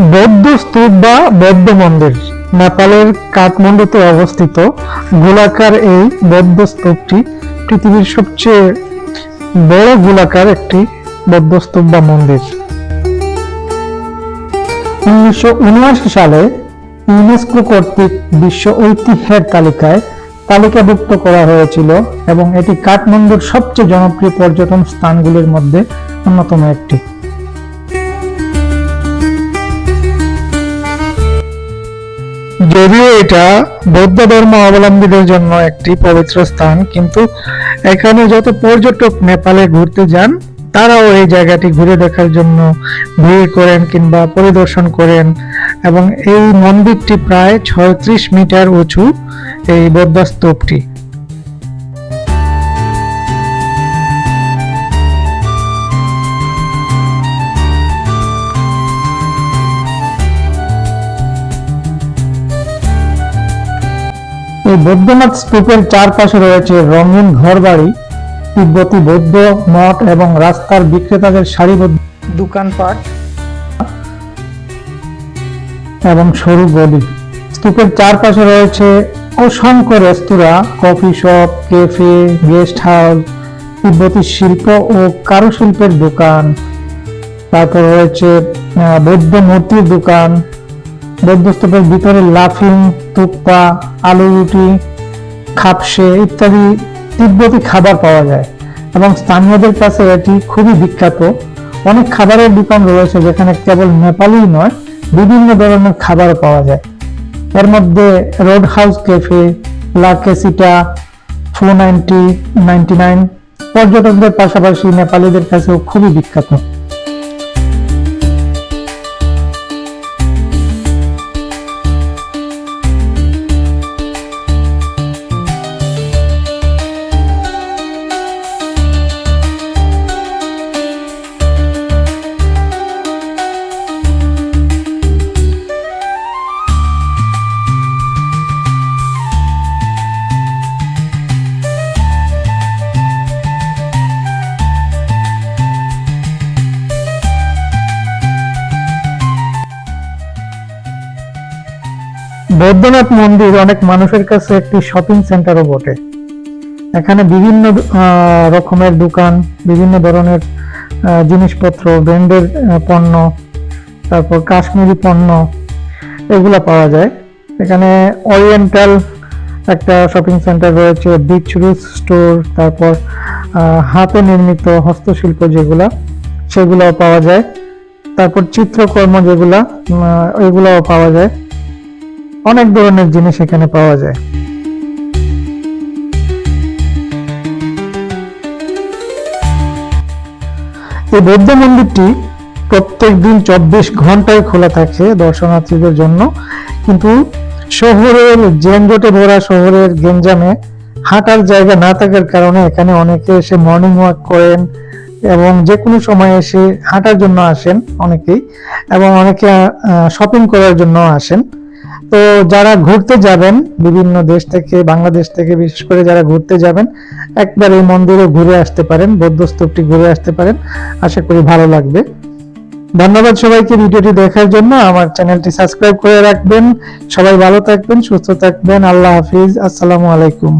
বৌদ্ধ স্তূপ বা বৌদ্ধ মন্দির। নেপালের কাঠমান্ডুতে অবস্থিত গোলাকার এই বৌদ্ধ স্তূপটি পৃথিবীর সবচেয়ে বড় গোলাকার একটি বৌদ্ধ স্তূপ বা মন্দির। উনিশশো সালে ইউনেস্কো কর্তৃক বিশ্ব ঐতিহ্যের তালিকায় তালিকাভুক্ত করা হয়েছিল এবং এটি কাঠমান্ডুর সবচেয়ে জনপ্রিয় পর্যটন স্থানগুলির মধ্যে অন্যতম একটি। যদিও এটা বৌদ্ধ ধর্ম অবলম্বীদের জন্য একটি পবিত্র স্থান, কিন্তু এখানে যত পর্যটক নেপালে ঘুরতে যান, তারাও এই জায়গাটি ঘুরে দেখার জন্য ভিড় করেন কিংবা পরিদর্শন করেন। এবং এই মন্দিরটি প্রায় ছয়ত্রিশ মিটার উঁচু, এই বৌদ্ধ স্তূপটি। এই বৌদ্ধনাথ স্তূপের চারপাশে রয়েছে রঙিন ঘরবাড়ি, তিব্বতী বৌদ্ধ মঠ এবং রাস্তার বিক্রেতাদের সারিবদ্ধ দোকানপাট এবং সরু গলি। স্তূপের চারপাশে রয়েছে অসংখ্য রেস্তোরাঁ, coffee shop, cafe, guest house, তিব্বতী শিল্প ও কারুশিল্পের দোকান। তারপর রয়েছে বৌদ্ধ মূর্তির দোকান। বৌদ্ধস্তূপের ভিতরে লাফিং তুপ্পা, আলু রুটি, খাপসে ইত্যাদি তিব্বতী খাবার পাওয়া যায় এবং স্থানীয়দের কাছে এটি খুবই বিখ্যাত। অনেক খাবারের দোকান রয়েছে যেখানে কেবল নেপালি নয়, বিভিন্ন ধরনের খাবার পাওয়া যায়। এর মধ্যে রোড হাউস ক্যাফে লা কেসিটা ফো নাইনটি নাইনটি নাইন পর্যটকদের পাশাপাশি নেপালিদের কাছেও খুবই বিখ্যাত। বৌদ্ধনাথ মন্দির অনেক মানুষের কাছে একটি শপিং সেন্টারও বটে। এখানে বিভিন্ন রকমের দোকান, বিভিন্ন ধরনের জিনিসপত্র, ব্র্যান্ডের পণ্য, তারপর কাশ্মীরি পণ্য, এগুলা পাওয়া যায়। এখানে ওরিয়েন্টাল একটা শপিং সেন্টার রয়েছে বিচ রুজ স্টোর তারপর হাতে নির্মিত হস্তশিল্প যেগুলা, সেগুলাও পাওয়া যায়। তারপর চিত্রকর্ম যেগুলা ওইগুলাও পাওয়া যায়। অনেক ধরনের জিনিস এখানে পাওয়া যায়। এই বৌদ্ধ মন্দিরটি প্রত্যেক দিন চব্বিশ ঘন্টায় খোলা থাকে দর্শনার্থীদের জন্য। কিন্তু শহরের যানজটে ভরা শহরের গেঞ্জামে হাঁটার জায়গা না থাকার কারণে এখানে অনেকে এসে মর্নিং ওয়াক করেন এবং যে কোনো সময় এসে হাঁটার জন্য আসেন অনেকেই এবং অনেকে শপিং করার জন্য আসেন। তো যারা ঘুরতে যাবেন, বিভিন্ন দেশ থেকে, বাংলাদেশ থেকে, বিশেষ করে যারা ঘুরতে যাবেন, একবার এই মন্দিরে ঘুরে আসতে পারেন, বৌদ্ধ স্তূপটি ঘুরে আসতে পারেন। আশা করি ভালো লাগবে। ধন্যবাদ সবাইকে ভিডিওটি দেখার জন্য। আমার চ্যানেলটি সাবস্ক্রাইব করে রাখবেন। সবাই ভালো থাকবেন, সুস্থ থাকবেন। আল্লাহ হাফিজ। আসসালামু আলাইকুম।